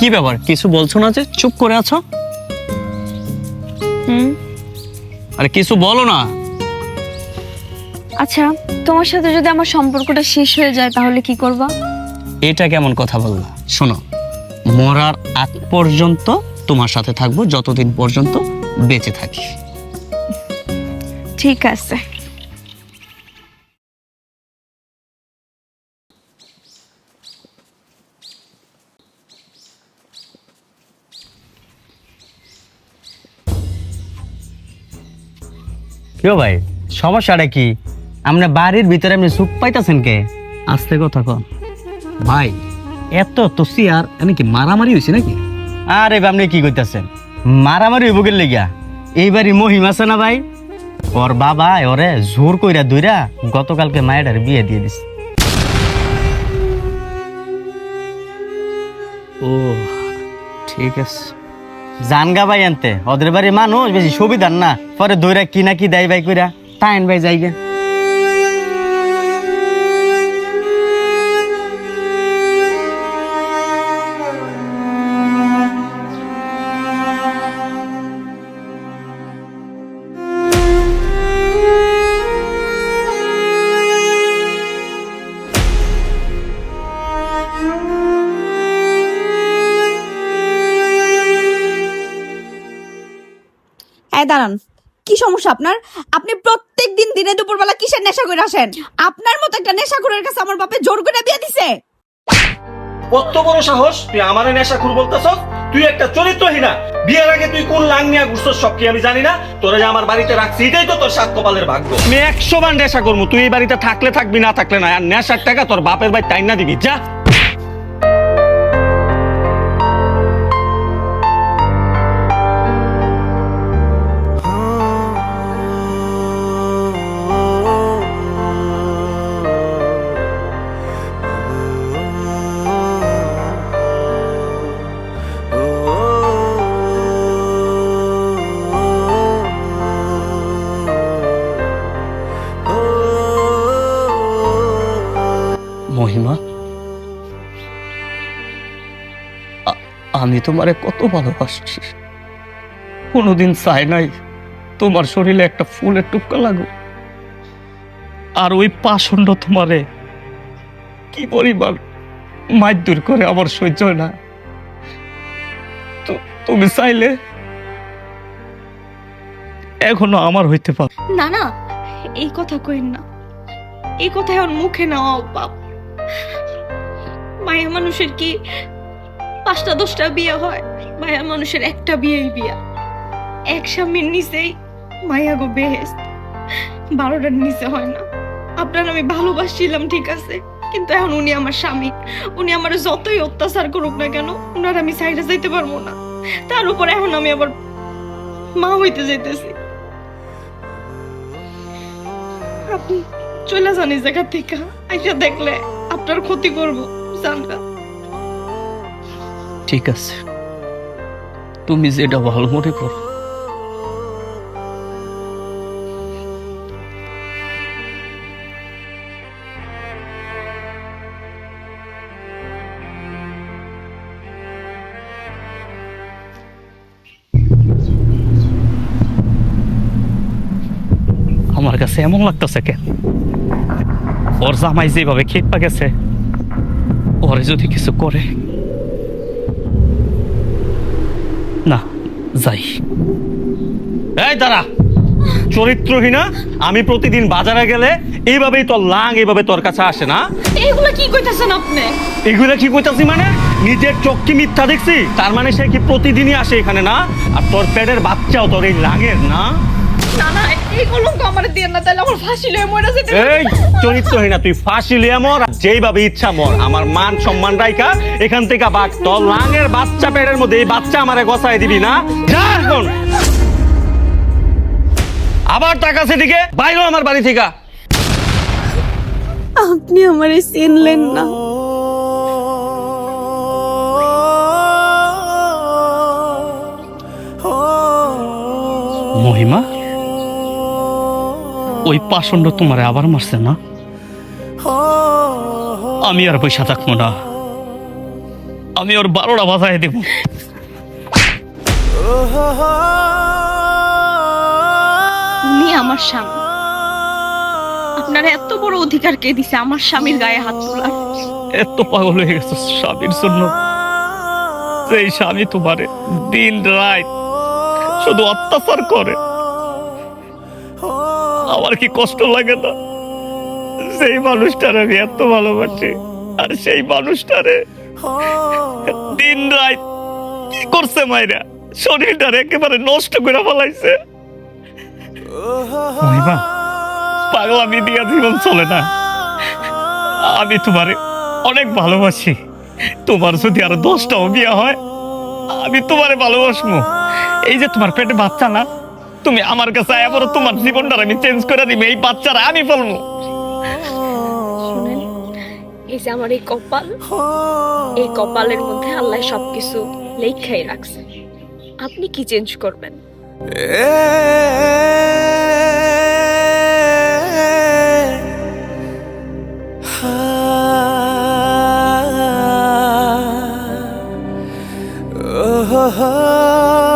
কি ব্যাপার? কিছু বলছো না যে? চুপ করে আছো? হুম। আরে কিছু বলো না। আচ্ছা তোমার সাথে যদি আমার সম্পর্কটা শেষ হয়ে যায় তাহলে কি করবা? এটা কেমন কথা বললা? শোনো মরার আগ পর্যন্ত তোমার সাথে থাকব যতদিন পর্যন্ত বেঁচে থাকি। ঠিক আছে। কেউ ভাই সমস্যাটা কি? আমরা বাড়ির ভিতরে আপনি সুখ পাইতেছেন কে? আস্তে কথা কন। ভাই এত তো আর আমি কি মারামারি হয়েছে নাকি? আরে আপনি কি করতেছেন মারামারি হইব গেল লেগিয়া? এইবারই মহিম আছে না ভাই? ওর বাবা ওরে জোর কইরা দুইরা গতকালকে মায়ের বিয়ে দিয়ে দিছে। ও ঠিক আছে। জানগা ভাই আনতে ওদের বাড়ি মানুষ বেশি সুবিধার না। পরে দইরা কি না কি দেয় ভাই কইরা তাইন ভাই যাইগে এই দাঁড়ান। কি সমস্যা আপনার? আপনি প্রত্যেক দিন দিনে দুপুরবেলা কিসের নেশা করে আসেন? আপনার মতো একটা নেশাখোরের কাছে আমার বাপে জোর করে বিয়ে দিছে। কত বড় সাহস? তুই আমারে নেশা খুর বলতেছ তুই একটা চরিত্রহীনা। বিয়ের আগে তুই কোন লাং নিয়ে ঘুরছস সব কি আমি জানি না? তোরা যে আমার বাড়িতে রাখছি এটাই তো তোর সাত কপালের ভাগ্য। আমি একশো বার নেশা করব। তুই এই বাড়িতে থাকলে থাকবি না থাকলে না আর নেশার টাকা তোর বাপের ভাই টাইম না দিবি। যা। মহিমা। আমি তোমারে কত ভালোবাসছি। কোনোদিন চাই নাই তোমার শরীরে একটা ফুলের টুকা লাগু আর ওই পাষণ্ড তোমারে কি পরিমাণ মাইদুর করে আমার সহ্য হয় না। তুমি চাইলে এখনও আমার হইতে পার। না না, এই কথা কইন না। এই কথা এখন মুখে নেওয়া বাপ। মায়া মানুষের কি পাঁচটা, দশটা বিয়ে হয়? মায়া মানুষের একটা বিয়েই বিয়া। এক স্বামীর নিচেই মায়া গো বেহেস বারোটার নিচে হয় না। আপনার আমি ভালোবাসছিলাম, ঠিক আছে? কিন্তু এখন উনি আমার স্বামী। উনি আমার যতই অত্যাচার করুক না কেন, উনার আমি সাইডে যাইতে পারব না। তার উপর এখন আমি আবার মা হইতে যাইতেছি। আপনি চলে যান এই জায়গা থেকে। আইসা দেখলে আপনার ক্ষতি করব। ঠিক আছে। তুমি যেটা ভালো মনে করো। আমার কাছে এমন লাগতেছে কেন? ওর জামাই যেভাবে খেপা গেছে ওরে যদি কিছু করে। না যাই। এই দাঁড়া। চরিত্রহীনা আমি প্রতিদিন বাজারে গেলে এইভাবেই তোর লাং এইভাবে তোর কাছে আসে না? এগুলা কি কইতাছেন আপনি? এগুলা কি কইতাছি মানে? নিজের চোখ কি মিথ্যা দেখছি? তার মানে সে কি প্রতিদিনই আসে এখানে না? আর তোর পেটের বাচ্চাও তোর এই লাগের না? না না এই কলঙ্ক আমার দিয়ে না তাহলে আমার ফাঁসি লয়ে মরে যেতে এই চরিত্রহীনা তুই ফাঁসি লিয়ে মর আর যেইভাবে ইচ্ছা মর। আমার মান সম্মান রাইখা এখান থেকে বাঘ তোর লাঙের বাচ্চা পেটের মধ্যে এই বাচ্চা আমারে গসায় দিবি না? যা এখন। আবার টাকা সেদিকে বাইরে আমার বাড়ি থেকে। আপনি আমারে চিনলেন না। মহিমা? ওই পাষণ্ড তোমারে আবার মারছে না? আমি আর পয়সা থাকব না। আমি ওর বারোটা বাজায় দেব। উনি আমার স্বামী। আপনারা এত বড় অধিকার কে দিছে আমার স্বামীর গায়ে হাত তোলার? এত পাগল হয়ে গেছে স্বামীর জন্য। সেই স্বামী তোমারে দিন রাত শুধু অত্যাচার করে। আমার কি কষ্ট লাগে না? সেই মানুষটারে আমি এত ভালোবাসি আর সেই মানুষটারে দিন রাত কি করছে মাইরা? শরীরটারে একেবারে নষ্ট করে ফেলাইছে। পাগলামি দিয়া জীবন চলে না। আমি তোমারে অনেক ভালোবাসি। তোমার যদি আরও দশটাও বিয়ে হয় আমি তোমারে ভালোবাসবো। এই যে তোমার পেটে বাচ্চা না তুমি আমার কাছে এবারও তোমার জীবনটা আমি চেঞ্জ করে দিবে এই বাচ্চারা আমি ফেলব শুনেন এই যে আমার এই কপাল এই কপালের মধ্যে আল্লাহ সবকিছু লেখাই রাখছে আপনি কি চেঞ্জ করবেন oh,